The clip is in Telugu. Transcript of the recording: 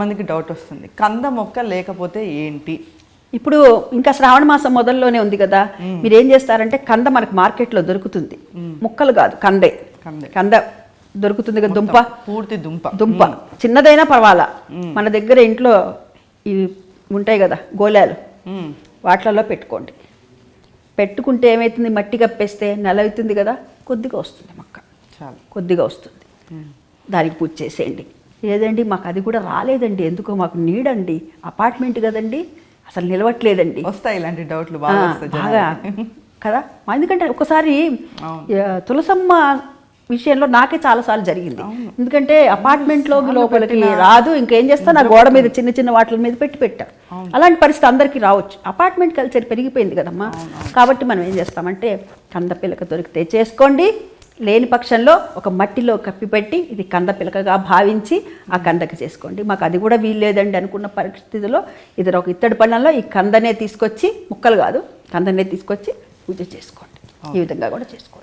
మందికి డౌట్ వస్తుంది. కంద మొక్క లేకపోతే ఏంటి? ఇప్పుడు ఇంకా శ్రావణ మాసం మొదల్లోనే ఉంది కదా. మీరు ఏం చేస్తారంటే కంద మనకు మార్కెట్లో దొరుకుతుంది. ముక్కలు కాదు కందే. కందే. దొరుకుతుంది కదా దుంప? పూర్తి దుంప. దుంప. చిన్నదైనా పర్వాలా. మన దగ్గర ఇంట్లో ఇవి ఉంటాయి కదా గోళాలు. వాటిలలో పెట్టుకోండి. పెట్టుకుంటే ఏమవుతుంది మట్టి కప్పేస్తే నెల అవుతుంది కదా. కొద్దిగా వస్తుంది మొక్క. చాలు. కొద్దిగా వస్తుంది. దానికి పూజ చేసేయండి. లేదండి మాకు అది కూడా రాలేదండి. ఎందుకో మాకు నీడండి. అపార్ట్మెంట్ కదండి. అసలు నిలవట్లేదండి. వస్తాయి ఇలాంటి డౌట్లు బాగా జనాలకి. కదా? ఎందుకంటే ఒకసారి తులసమ్మ విషయంలో నాకే చాలాసార్లు జరిగింది. ఎందుకంటే అపార్ట్మెంట్లో లోపలికి రాదు. ఇంకేం చేస్తా? నా గోడ మీద చిన్న చిన్న వాటి మీద పెట్టి పెట్టా. అలాంటి పరిస్థితి అందరికీ రావచ్చు. అపార్ట్మెంట్ కల్చర్ పెరిగిపోయింది కదమ్మా. కాబట్టి మనం ఏం చేస్తామంటే కంద పిలక దొరికితే చేసుకోండి. లేని పక్షంలో ఒక మట్టిలో కప్పిపెట్టి ఇది కంద పిలకగా భావించి ఆ కందకి చేసుకోండి. మాకు అది కూడా వీల్లేదండి అనుకున్న పరిస్థితిలో ఇది ఒక ఇత్తడి పళ్ళంలో ఈ కందనే తీసుకొచ్చి ముక్కలు కాదు కందనే తీసుకొచ్చి పూజ చేసుకోండి. ఈ విధంగా కూడా చేసుకోవచ్చు